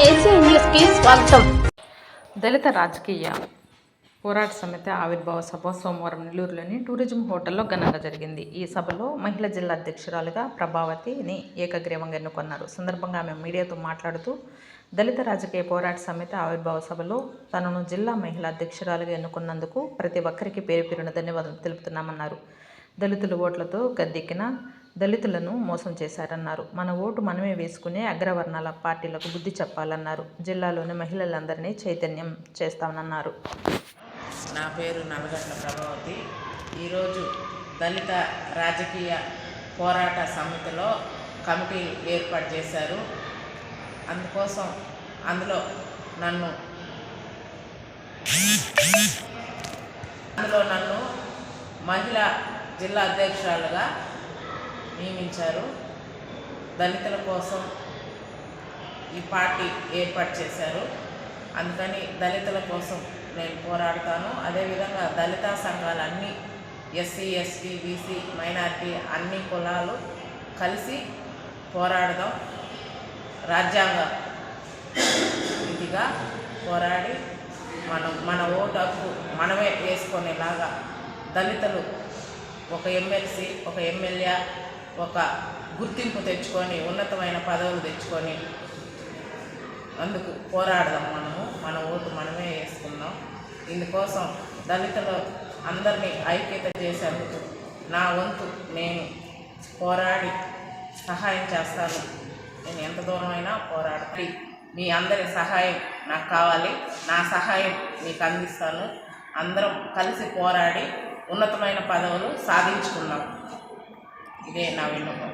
స్వాగతం. దళిత రాజకీయ పోరాట సమితి ఆవిర్భావ సభ సోమవారం నెల్లూరులోని టూరిజం హోటల్లో ఘనంగా జరిగింది. ఈ సభలో మహిళా జిల్లా అధ్యక్షురాలుగా ప్రభావతిని ఏకగ్రీవంగా ఎన్నుకున్నారు. సందర్భంగా ఆమె మీడియాతో మాట్లాడుతూ దళిత రాజకీయ పోరాట సమితి ఆవిర్భావ సభలో తనను జిల్లా మహిళా అధ్యక్షురాలుగా ఎన్నుకున్నందుకు ప్రతి ఒక్కరికి పేరు పేరున ధన్యవాదాలు తెలుపుతున్నామన్నారు. దళితుల ఓట్లతో గద్దెక్కిన దళితులను మోసం చేశారన్నారు. మన ఓటు మనమే వేసుకునే అగ్రవర్ణాల పార్టీలకు బుద్ధి చెప్పాలన్నారు. జిల్లాలోని మహిళలందరినీ చైతన్యం చేస్తామన్నారు నా పేరు నల్లగడ్డ ప్రభావతి. ఈరోజు దళిత రాజకీయ పోరాట సమితిలో కమిటీ ఏర్పాటు చేశారు. అందుకోసం అందులో నన్ను అందులో నన్ను మహిళా జిల్లా అధ్యక్షురాలుగా నియమించారు. దళితుల కోసం ఈ పార్టీ ఏర్పాటు చేశారు. అందుకని దళితుల కోసం నేను పోరాడతాను. అదేవిధంగా దళిత సంఘాలన్నీ ఎస్సీ ఎస్టీ బీసీ మైనారిటీ అన్ని కులాలు కలిసి పోరాడదాం. రాజ్యాంగ ఇదిగా పోరాడి మనం మన ఓటు హక్కు మనమే వేసుకునేలాగా దళితులు ఒక ఎమ్మెల్సీ ఒక ఎమ్మెల్యే ఒక గుర్తింపు తెచ్చుకొని ఉన్నతమైన పదవులు తెచ్చుకొని అందుకు పోరాడదాం మనము. మన ఓటు మనమే వేసుకుందాం. ఇందుకోసం దళితులు అందరినీ ఐక్యత చేసేందుకు నా వంతు నేను పోరాడి సహాయం చేస్తాను. నేను ఎంత దూరమైనా పోరాడి మీ అందరి సహాయం నాకు కావాలి. నా సహాయం మీకు అందిస్తాను. అందరం కలిసి పోరాడి ఉన్నతమైన పదవులు సాధించుకున్నాం. ఇదే నా విన్నపం.